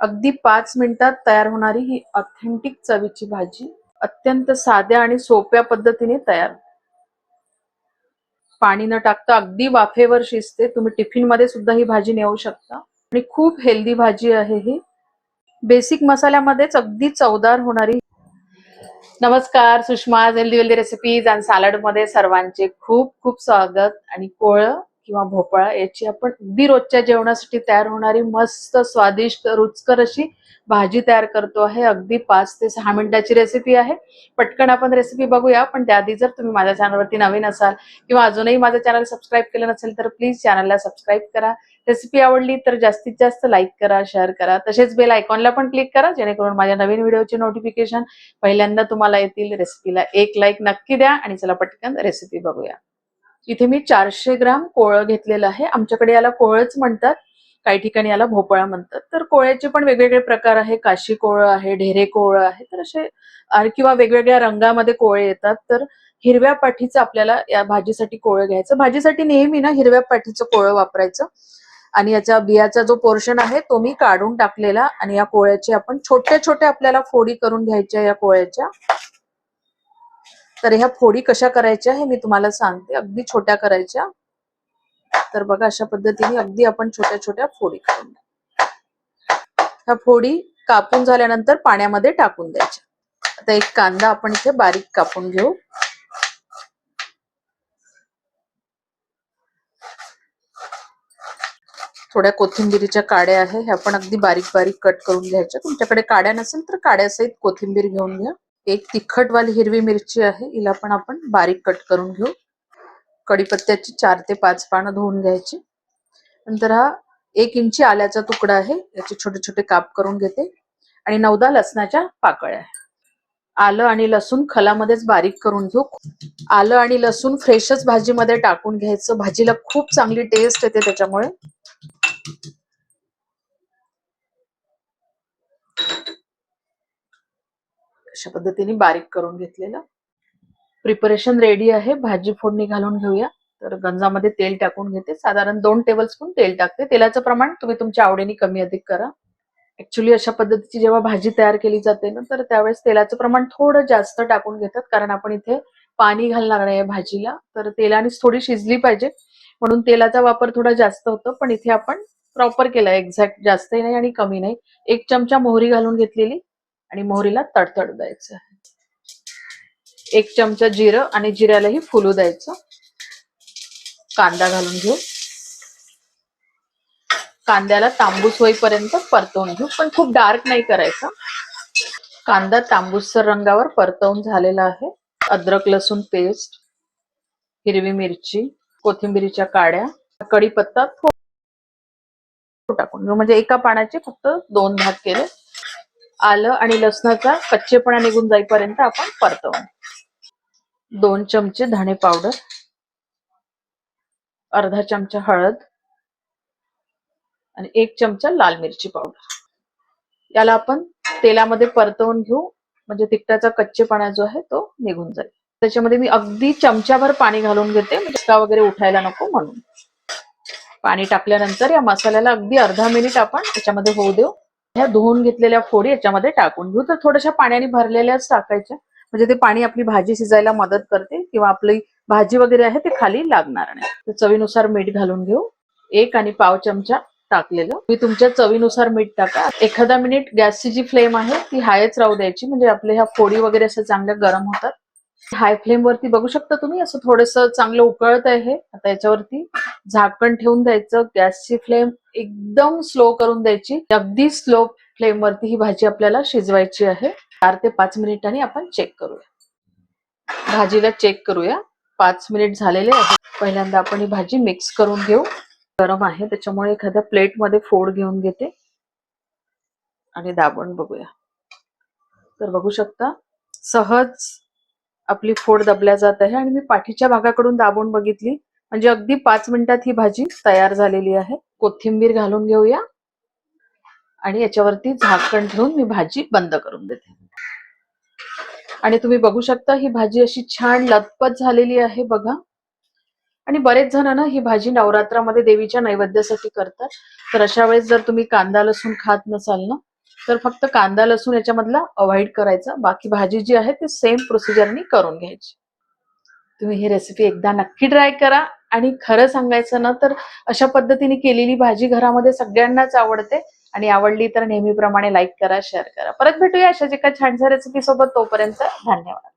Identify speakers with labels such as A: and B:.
A: अगदी पाच मिनिटात तयार होणारी ही ऑथेंटिक चवीची भाजी अत्यंत साध्या आणि सोप्या पद्धतीने तयार. पाणी न टाकता अगदी वाफेवर शिजते. तुम्ही टिफिनमध्ये सुद्धा ही भाजी नेऊ शकता. आणि खूप हेल्दी भाजी आहे ही. बेसिक मसाल्यामध्येच अगदी चवदार होणारी नमस्कार सुषमा हेल्दी वेल्दी रेसिपीज आणि सॅलडमध्ये सर्वांचे खूप खूप स्वागत आणि कोळ किंवा भोपळा याची आपण अगदी रोजच्या जेवणासाठी तयार होणारी मस्त स्वादिष्ट रुचकर अशी भाजी तयार करतो आहे. अगदी पाच ते सहा मिनिटाची रेसिपी आहे. पटकन आपण रेसिपी बघूया पण त्याआधी जर तुम्ही माझ्या चॅनलवरती नवीन असाल किंवा अजूनही माझं चॅनल सबस्क्राईब केलं नसेल तर प्लीज चॅनलला सबस्क्राईब करा. रेसिपी आवडली तर जास्तीत जास्त लाईक करा शेअर करा. तसेच बेल आयकॉनला पण क्लिक करा जेणेकरून माझ्या नवीन व्हिडिओचे नोटिफिकेशन पहिल्यांदा तुम्हाला येतील. रेसिपीला एक लाईक नक्की द्या आणि चला पटकन रेसिपी बघूया. इथे मी चारशे ग्राम कोळं घेतलेलं आहे. आमच्याकडे याला कोळच म्हणतात. काही ठिकाणी याला भोपळा म्हणतात. तर कोळ्याचे पण वेगवेगळे प्रकार आहे. काशी कोळं आहे ढेरे कोळं आहे. तर असे किंवा वेगवेगळ्या रंगामध्ये कोळे येतात. तर हिरव्या पाठीचं आपल्याला या भाजीसाठी कोळं घ्यायचं. भाजीसाठी नेहमी ना हिरव्या पाठीचं कोळं वापरायचं. आणि याच्या बियाचा जो पोर्शन आहे तो मी काढून टाकलेला. आणि या कोळ्याचे आपण छोट्या छोट्या आपल्याला फोडी करून घ्यायच्या या कोळ्याच्या. तर ह्या फोडी कशा करायच्या हे मी तुम्हाला सांगते. अगदी छोट्या करायच्या. तर बघा अशा पद्धतीने अगदी आपण छोट्या छोट्या फोडी करून ह्या फोडी कापून झाल्यानंतर पाण्यामध्ये टाकून द्यायच्या. आता एक कांदा आपण इथे बारीक कापून घेऊ. थोड्या कोथिंबीरीच्या काड्या आहे ह्या पण अगदी बारीक बारीक कट करून घ्यायच्या. तुमच्याकडे काड्या नसेल तर काड्यासहित कोथिंबीर घेऊन घ्या. एक तिखटवाली हिरवी मिरची आहे. हिला पण आपण बारीक कट करून घेऊ. कढीपत्त्याची चार ते पाच पानं धुवून घ्यायची. नंतर हा एक इंची आल्याचा तुकडा आहे. याचे छोटे छोटे काप करून घेते. आणि नवदा लसणाच्या पाकळ्या. आहे आलं आणि लसूण खलामध्येच बारीक करून घेऊ. आलं आणि लसूण फ्रेशच भाजीमध्ये टाकून घ्यायचं. भाजीला खूप चांगली टेस्ट येते त्याच्यामुळे. अशा पद्धतीने बारीक करून घेतलेलं. प्रिपरेशन रेडी आहे. भाजी फोडणी घालून घेऊया. तर गंजामध्ये तेल टाकून घेते. साधारण दोन टेबल स्पून तेल टाकते. तेलाचं प्रमाण तुम्ही तुमच्या आवडीने कमी अधिक करा. ऍक्च्युली अशा पद्धतीची जेव्हा भाजी तयार केली जाते ना तर त्यावेळेस तेलाचं प्रमाण थोडं जास्त टाकून घेतात. कारण आपण इथे पाणी घालणार नाही भाजीला. तर तेलानेच थोडी शिजली पाहिजे. म्हणून तेलाचा वापर थोडा जास्त होतो. पण इथे आपण प्रॉपर केला. एक्झॅक्ट जास्तही नाही आणि कमी नाही. एक चमचा मोहरी घालून घेतलेली. आणि मोहरीला तडतड द्यायचं आहे. एक चमचा जिरं आणि जिऱ्यालाही फुलू द्यायचं. कांदा घालून घेऊ. कांद्याला तांबूस होईपर्यंत परतवून घेऊ पण खूप डार्क नाही करायचं. कांदा तांबूसर रंगावर परतवून झालेला आहे. अद्रक लसूण पेस्ट हिरवी मिरची कोथिंबिरीच्या काड्या कढीपत्ता टाकून घेऊ. म्हणजे एका पाण्याचे फक्त दोन भाग केले. आलं आणि लसणाचा कच्चेपणा निघून जाईपर्यंत आपण परतवून दोन चमचे धणे पावडर अर्धा चमचा हळद आणि एक चमचा लाल मिरची पावडर. याला आपण तेलामध्ये परतवून घेऊ म्हणजे तिखटाचा कच्चेपणा जो आहे तो निघून जाईल. त्याच्यामध्ये मी अगदी चमच्याभर पाणी घालून घेते म्हणजे का वगैरे उठायला नको म्हणून. पाणी टाकल्यानंतर या मसाल्याला अगदी अर्धा मिनिट आपण त्याच्यामध्ये होऊ देऊ. ह्या धुवून घेतलेल्या फोडी याच्यामध्ये टाकून घेऊ. तर थोड्याशा पाण्याने भरलेल्याच टाकायच्या. म्हणजे ते पाणी आपली भाजी शिजायला मदत करते किंवा आपली भाजी वगैरे आहे ते खाली लागणार नाही. तर चवीनुसार मीठ घालून घेऊ. एक आणि पाव चमचा टाकलेलं. मी तुमच्या चवीनुसार मीठ टाका. एखादा मिनिट गॅसची जी फ्लेम आहे ती हायच राहू द्यायची. म्हणजे आपले ह्या फोडी वगैरे असं चांगल्या गरम होतात. हाय फ्लेम वरती बघू शकता तुम्ही असं थोडस चांगलं उकळत आहे. आता याच्यावरती झाकण ठेवून द्यायचं गॅसची फ्लेम एकदम स्लो करून द्यायची. अगदी स्लो फ्लेम वरती ही भाजी आपल्याला शिजवायची आहे. चार ते पाच मिनिटांनी आपण चेक करूया. भाजीला चेक करूया. पाच मिनिट झालेले आहे पहिल्यांदा आपण ही भाजी मिक्स करून घेऊ. गरम आहे त्याच्यामुळे एखाद्या प्लेटमध्ये फोड घेऊन घेते. आणि दाबून बघूया. तर बघू शकता सहज आपली फोड दबल्या जात आहे आणि मी पाठीच्या भागाकडून दाबून बघितली. म्हणजे अगदी पाच मिनिटात ही भाजी तयार झालेली आहे. कोथिंबीर घालून घेऊया. आणि याच्यावरती झाकण ठेवून मी भाजी बंद करून देते. आणि तुम्ही बघू शकता ही भाजी अशी छान लतपत झालेली आहे बघा. आणि बरेच जण ना ही भाजी नवरात्रामध्ये देवीच्या नैवेद्यासाठी करतात. तर अशा वेळेस जर तुम्ही कांदा लसूण खात नसाल ना तर फक्त कांदा लसूण याच्यामधला अवॉइड करायचा. बाकी भाजी जी आहे ती सेम प्रोसिजरनी करून घ्यायची. तुम्ही ही रेसिपी एकदा नक्की ट्राय करा. आणि खरं सांगायचं ना तर अशा पद्धतीने केलेली भाजी घरामध्ये सगळ्यांनाच आवडते. आणि आवडली तर नेहमीप्रमाणे लाईक करा शेअर करा. परत भेटूया अशाच एका छानशा रेसिपी सोबत. तोपर्यंत धन्यवाद.